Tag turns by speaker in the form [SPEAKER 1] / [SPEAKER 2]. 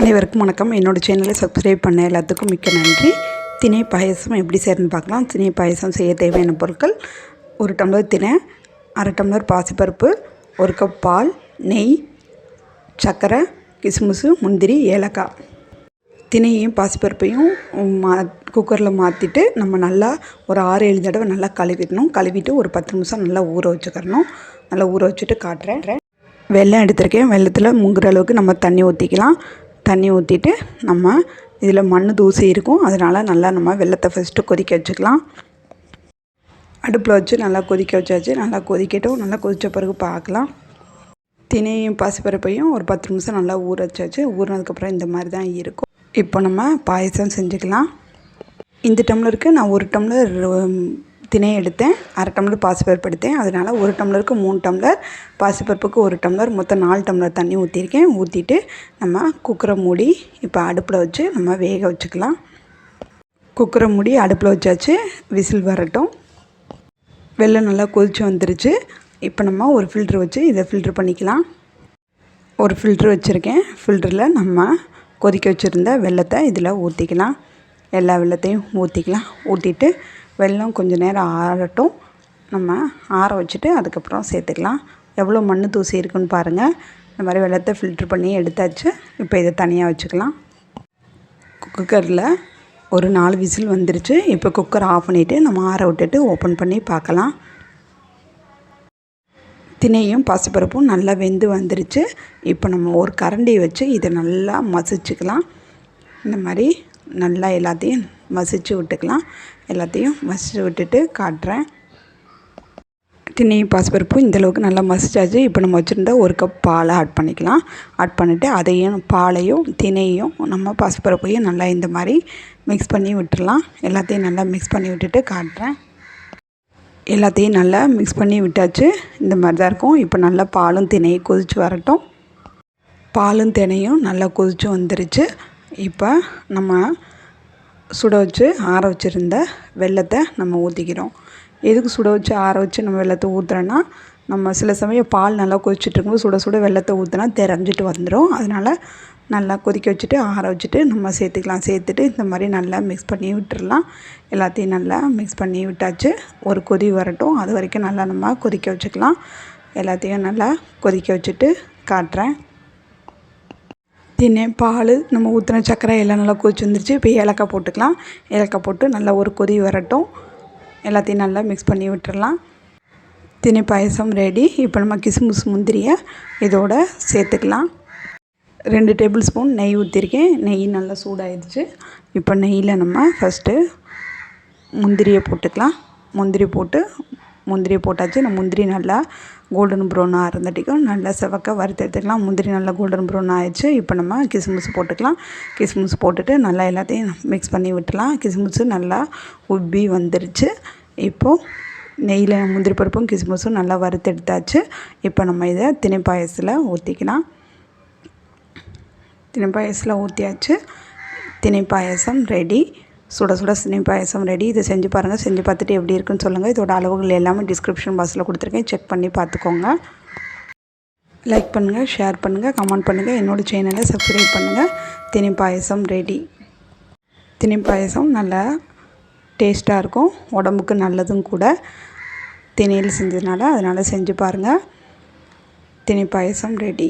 [SPEAKER 1] அனைவருக்கும் வணக்கம். என்னோடய சேனலை சப்ஸ்கிரைப் பண்ண எல்லாத்துக்கும் மிக்க நன்றி. திணை பாயசம் எப்படி செய்யறதுன்னு பார்க்கலாம். திணை பாயசம் செய்ய தேவையான பொருட்கள் ஒரு டம்ளர் திணை அரை டம்ளர் பாசிப்பருப்பு ஒரு கப் பால் நெய் சர்க்கரை கிஸ்மிஸு முந்திரி ஏலக்காய். திணையையும் பாசிப்பருப்பையும் மா குக்கரில் மாற்றிட்டு நம்ம நல்லா ஒரு ஆறு ஏழு தடவை நல்லா கழுவிடணும். கழுவிட்டு ஒரு பத்து நிமிஷம் நல்லா ஊற வச்சுக்கிறணும். நல்லா ஊற வச்சுட்டு காட்டுறேன். வெள்ளம் எடுத்திருக்கேன். வெள்ளத்தில் முங்குற அளவுக்கு நம்ம தண்ணி ஊற்றிக்கலாம் தண்ணி ஊற்றிட்டு நம்ம இதில் மண் தூசி இருக்கும். அதனால் நல்லா நம்ம வெள்ளத்தை ஃபஸ்ட்டு கொதிக்க வச்சுக்கலாம். அடுப்பில் வச்சு நல்லா கொதிக்க வச்சாச்சு. நல்லா கொதிக்கட்டும். நல்லா கொதித்த பிறகு பார்க்கலாம். தினையும் பாசிப்பருப்பையும் ஒரு பத்து நிமிஷம் நல்லா ஊற வச்சாச்சு. ஊறினதுக்கப்புறம் இந்த மாதிரி தான் இருக்கும். இப்போ நம்ம பாயசம் செஞ்சுக்கலாம். இந்த டம்ளருக்கு நான் ஒரு டம்ளர் தினை எடுத்தேன். அரை டம்ளர் பாசிப்பருப்பு எடுத்தேன். அதனால் ஒரு டம்ளருக்கு மூணு டம்ளர் பாசிப்பருப்புக்கு ஒரு டம்ளர் மொத்தம் நாலு டம்ளர் தண்ணி ஊற்றிருக்கேன் ஊற்றிட்டு நம்ம குக்கரை மூடி இப்போ அடுப்பில் வச்சு நம்ம வேக வச்சுக்கலாம். குக்கரை மூடி அடுப்பில் வச்சாச்சு. விசில் வரட்டும். வெள்ளம் நல்லா கொதித்து வந்துருச்சு. இப்போ நம்ம ஒரு ஃபில்ட்ரு வச்சு இதை ஃபில்ட்ரு பண்ணிக்கலாம். ஒரு ஃபில்ட்ரு வச்சுருக்கேன். ஃபில்டரில் நம்ம கொதிக்க வச்சுருந்த வெள்ளத்தை இதில் ஊற்றிக்கலாம் எல்லா வெள்ளத்தையும் ஊற்றிக்கலாம் ஊற்றிட்டு வெல்லம் கொஞ்சம் நேரம் ஆறட்டும். நம்ம ஆற வச்சுட்டு அதுக்கப்புறம் சேர்த்துக்கலாம். எவ்வளோ மண் தூசி இருக்குன்னு பாருங்கள் இந்த மாதிரி வெள்ளத்தை ஃபில்ட்ரு பண்ணி எடுத்தாச்சு. இப்போ இதை தனியாக வச்சுக்கலாம். குக்கரில் ஒரு நாலு விசில் வந்துருச்சு. இப்போ குக்கர் ஆஃப் பண்ணிவிட்டு நம்ம ஆற விட்டுட்டு ஓப்பன் பண்ணி பார்க்கலாம். தினையும் பசுப்பருப்பும் நல்லா வெந்து வந்துருச்சு. இப்போ நம்ம ஒரு கரண்டி வச்சு இதை நல்லா மசிச்சுக்கலாம். இந்த மாதிரி நல்லா எல்லாத்தையும் மசிச்சு விட்டுக்கலாம். எல்லாத்தையும் மசிச்சு விட்டுட்டு காட்டுறேன். தினையும் பாசிப்பருப்பும் இந்தளவுக்கு நல்லா மசிச்சாச்சு. இப்போ நம்ம வச்சுருந்த ஒரு கப் பாலை ஆட் பண்ணிக்கலாம். ஆட் பண்ணிவிட்டு அதையும் பாலையும் தினையும் நம்ம பாசிப்பருப்பையும் நல்லா இந்த மாதிரி மிக்ஸ் பண்ணி விட்டுடலாம் எல்லாத்தையும் நல்லா மிக்ஸ் பண்ணி விட்டுட்டு காட்டுறேன். எல்லாத்தையும் நல்லா மிக்ஸ் பண்ணி விட்டாச்சு. இந்த மாதிரி தான் இருக்கும். இப்போ நல்லா பாலும் தினையும் கொதித்து வரட்டும். பாலும் தினையும் நல்லா கொதித்து வந்துருச்சு. இப்போ நம்ம சுட வச்சு ஆற வச்சுருந்த வெள்ளத்தை நம்ம ஊற்றிக்கிறோம் எதுக்கு சுட வச்சு ஆற வச்சு நம்ம வெள்ளத்தை ஊற்றுறோன்னா நம்ம சில சமயம் பால் நல்லா கொதிச்சுட்ருக்கும்போது சுட சுட வெள்ளத்தை ஊற்றினா தெரிஞ்சிட்டு வந்துடும் அதனால் நல்லா கொதிக்க வச்சுட்டு ஆற வச்சுட்டு நம்ம சேர்த்துக்கலாம். சேர்த்துட்டு இந்த மாதிரி நல்லா மிக்ஸ் பண்ணி விட்டுடலாம் எல்லாத்தையும் நல்லா மிக்ஸ் பண்ணி விட்டாச்சு. ஒரு கொதி வரட்டும். அது வரைக்கும் நல்லா நம்ம கொதிக்க வச்சுக்கலாம். எல்லாத்தையும் நல்லா கொதிக்க வச்சுட்டு காட்டுறேன். தினை பால் நம்ம ஊற்றின சர்க்கரை எல்லாம் நல்லா கொதிச்சு வந்துருச்சு. இப்போ ஏலக்காய் போட்டுக்கலாம். ஏலக்காய் போட்டு நல்லா ஒரு கொதி வரட்டும். எல்லாத்தையும் நல்லா மிக்ஸ் பண்ணி விட்டுடலாம் தினை பாயசம் ரெடி இப்போ நம்ம கிஸ்மிஸ் முந்திரியை இதோட சேர்த்துக்கலாம். ரெண்டு டேபிள் ஸ்பூன் நெய் ஊற்றிருக்கேன் நெய் நல்லா சூடாயிடுச்சு. இப்போ நெய்யில் நம்ம ஃபஸ்ட்டு முந்திரியை போட்டுக்கலாம். முந்திரி போட்டு முந்திரி போட்டாச்சு. நம்ம முந்திரி நல்லா கோல்டன் ப்ரௌனாக இருந்தட்டிக்கும் நல்லா செவக்க வறுத்து எடுத்துக்கலாம். முந்திரி நல்லா கோல்டன் ப்ரௌன் ஆயிடுச்சு. இப்போ நம்ம கிஸ்மிஸ் போட்டுக்கலாம். கிஸ்மிஸ் போட்டுட்டு நல்லா எல்லாத்தையும் மிக்ஸ் பண்ணி விட்டுலாம். கிஸ்மிஸ் நல்லா உப்பி வந்துருச்சு. இப்போது நெய்யில் முந்திரி பருப்பும் கிஸ்மிஸும் நல்லா வறுத்து எடுத்தாச்சு. இப்போ நம்ம இதை திணைப்பாயசில் ஊற்றிக்கலாம் திணைப்பாயசில் ஊற்றியாச்சு திணைப்பாயசம் ரெடி சுட சுட சினி பாயசம் ரெடி இதை செஞ்சு பாருங்கள் செஞ்சு பார்த்துட்டு எப்படி இருக்குன்னு சொல்லுங்கள் இதோட அளவுகள் எல்லாமே டிஸ்கிரிப்ஷன் பாக்ஸில் கொடுத்துருக்கேன். செக் பண்ணி பார்த்துக்கோங்க. லைக் பண்ணுங்கள் ஷேர் பண்ணுங்கள் கமெண்ட் பண்ணுங்கள் என்னோடய சேனலை சப்ஸ்கிரைப் பண்ணுங்கள் தினி பாயசம் ரெடி தினி பாயசம் நல்லா டேஸ்ட்டாக இருக்கும். உடம்புக்கு நல்லதும் கூட. திணையில் செஞ்சதுனால அதனால் செஞ்சு பாருங்கள் திணை பாயசம் ரெடி